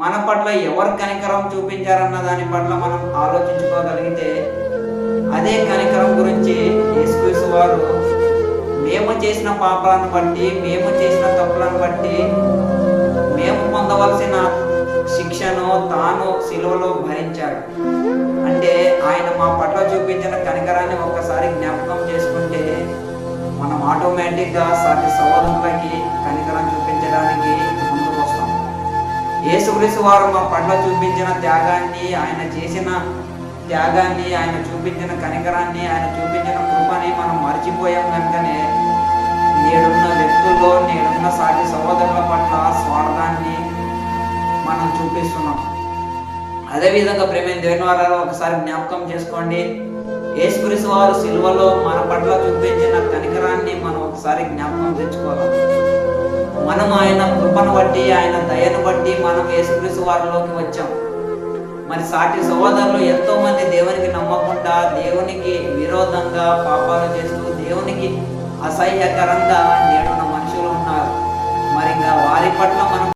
మన పట్ల ఎవరు కనికరం చూపించారన్న దాని పట్ల మనం ఆలోచించుకోగలిగితే అదే కనికరం గురించి యేసుక్రీస్తు వారు మేము చేసిన పాపాలను బట్టి మేము చేసిన తప్పులను బట్టి మేము పొందవలసిన శిక్షను తాను సిలువలో భరించాడు అంటే ఆయన మా పట్ల చూపించిన కనికరాన్ని ఒక్కసారి జ్ఞాపకం చేసుకుంటే మనం ఆటోమేటిక్గా సాటి సహోదరులకి కనికరం చూపించడానికి యేసుక్రీస్తు వారు మా పట్ల చూపించిన త్యాగాన్ని ఆయన చేసిన త్యాగాన్ని ఆయన చూపించిన కనికరాన్ని ఆయన చూపించిన కృపని మనం మర్చిపోయాం కనుకనే నేడున్న వ్యక్తుల్లో నేడున్న సాటి సహోదరుల పట్ల స్వార్థాన్ని మనం చూపిస్తున్నాం. అదేవిధంగా ప్రేమైన దేవుని వారు ఒకసారి జ్ఞాపకం చేసుకోండి. యేసుక్రీస్తు వారు సిలువలో మన పట్ల చూపించిన కనికరాన్ని మనం ఒకసారి జ్ఞాపకం తెచ్చుకోవాలి. మనం ఆయన కృపను బట్టి ఆయన దయను బట్టి మనం యేసుక్రీస్తు వారిలోకి వచ్చాం. మరి సాటి సహోదరులు ఎంతో మంది దేవునికి నమ్మకుండా దేవునికి విరోధంగా పాపాలు చేస్తూ దేవునికి అసహ్యకరంగా నేడున్న మనుషులు ఉన్నారు. మరి ఇంకా వారి పట్ల మనం